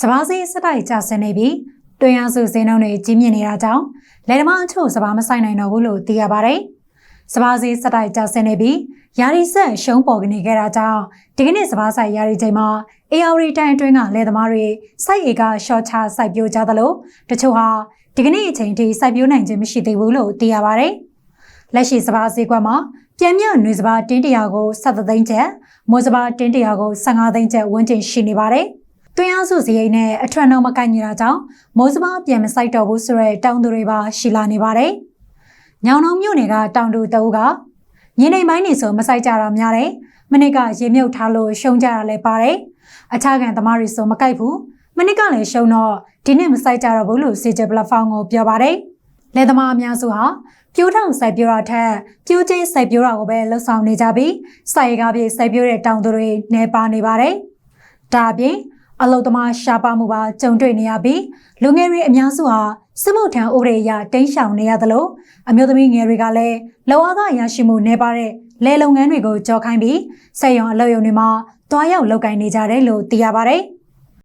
စဘာစီစတိုက်ကြဆင်းနေပြီးတွင်အားစုစင်းနှုန်းတွေကြီးမြင့်နေတာကြောင့်လယ်သမားအချို့စဘာမဆိုင်နိုင်တော့ဘူးလို့သိရပါတယ်။စဘာစီစတိုက်ကြဆင်းနေပြီးယာရီဆက်ရှုံးပေါ်ကနေခဲ့တာကြောင့်ဒီကနေ့စဘာဆိုင်ယာရီချိန်မှာ AR တိုင်အတွင်းကလယ်သမားတွေစိုက်ဧကရှော့ချစိုက်ပျိုးကြသလိုတချို့ဟာဒီကနေ့အချိန်ထိစိုက်ပျိုးနိုင်ခြင်းမရှိသေးဘူးလို့သိရပါတယ်။လက်ရှိစဘာဈေးကွက်မှာပြန်မြနွေစဘာတင်းတရာကို7သိန်းကျပ်မိုးစဘာတင်းတရာကို15သိန်းကျပ်ဝန်းကျင်ရှိနေပါတယ်။ တွင်းအားစုစရိတ်နဲ့အထွက်နှုန်းမကိုက်ညီတာကြောင့်မိုးစဘာပြန်မစိုက်တော့ဘူးဆိုတဲ့တောင်းသူတွေပါရှိလာနေပါတယ်။ညောင်နှောင်မြို့နယ်ကတောင်တူတအုပ်ကညနေပိုင်းနေဆိုမစိုက်ကြတာများတယ်။မနစ်ကရေမြုပ်ထားလို့ရှုံးကြတာလည်းပါတယ်။အခြားကန်သမားတွေဆိုမကိုက်ဘူး။မနစ်ကလည်းရှုံးတော့ဒီနေ့မစိုက်ကြတော့ဘူးလို့စီဂျပလက်ဖောင်းကိုပြောပါတယ်။လယ်သမားအများစုဟာပြိုးထောင်စိုက်ပြိုးတာထက်ပြိုးချင်းစိုက်ပြိုးတာကိုပဲလှုပ်ဆောင်နေကြပြီးစိုက်ကားပြေစိုက်ပြိုးတဲ့တောင်သူတွေနေပါနေပါတယ်။ဒါအပြင် အလုတ်သမားရှားပါမှုပါကြုံတွေ့နေရပြီးလူငယ်တွေအများစုဟာစစ်မှုထမ်းဥပဒေအရတင်းရှောင်နေရသလိုအမျိုးသမီးငယ်တွေကလည်းလောအားကရရှိမှုနေပါတဲ့လဲလုပ်ငန်းတွေကိုကြော်ခိုင်းပြီးစက်ရုံအလုပ်ရုံတွေမှာတွားရောက်လုပ်ကိုင်နေကြတယ်လို့သိရပါတယ်။